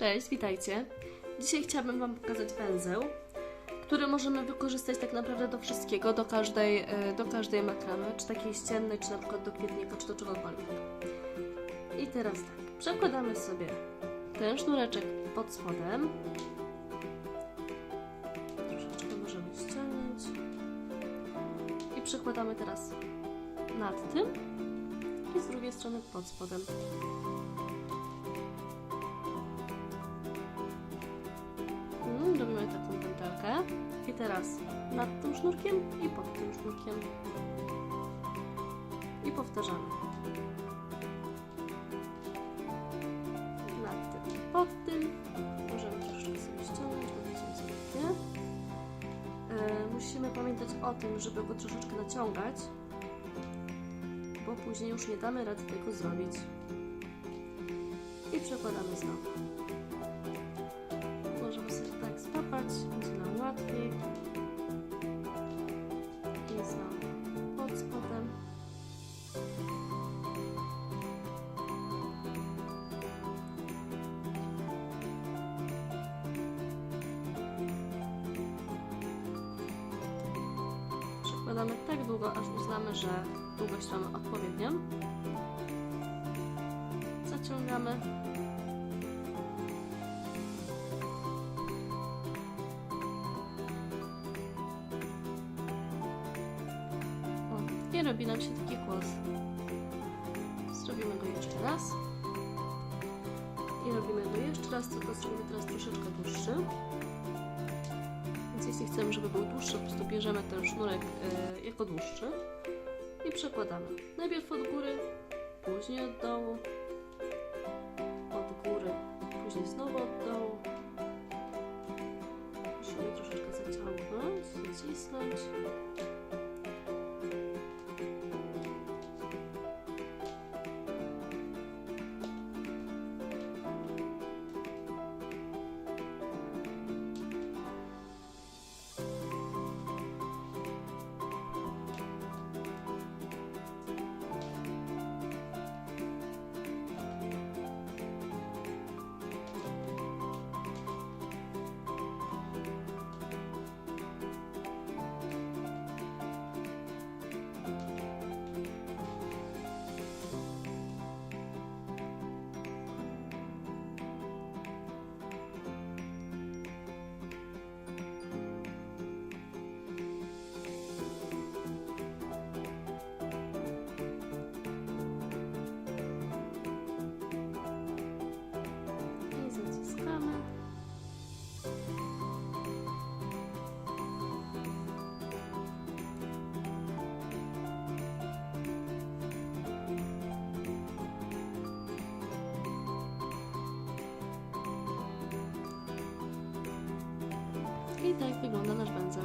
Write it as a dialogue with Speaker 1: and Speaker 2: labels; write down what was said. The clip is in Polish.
Speaker 1: Cześć, witajcie. Dzisiaj chciałabym Wam pokazać węzeł, który możemy wykorzystać tak naprawdę do wszystkiego, do każdej, e, do każdej makramy, czy takiej ściennej, czy na przykład do kwietnika, czy do czegokolwiek. I teraz tak, przekładamy sobie ten sznureczek pod spodem. Troszeczkę możemy ściągnąć. I przekładamy teraz nad tym i z drugiej strony pod spodem. Teraz nad tym sznurkiem i pod tym sznurkiem. I powtarzamy. Nad tym i pod tym. Możemy troszeczkę sobie ściągnąć, bo jest pięknie. E, musimy pamiętać o tym, żeby go troszeczkę naciągać, bo później już nie damy rady tego zrobić. I przekładamy znowu. Możemy sobie tak spapać, będzie nam pod spodem. Przekładamy tak długo, aż uznamy, że długość mamy odpowiednią. Zaciągamy. I robi nam się taki kłos. Zrobimy go jeszcze raz. I robimy go jeszcze raz, tylko zrobimy teraz troszeczkę dłuższy. Więc jeśli chcemy, żeby był dłuższy, po prostu bierzemy ten sznurek y, jako dłuższy i przekładamy. Najpierw od góry, później od dołu, od góry, później znowu od dołu. Musimy troszeczkę zaciągnąć, zacisnąć. I tak wygląda nasz węzeł.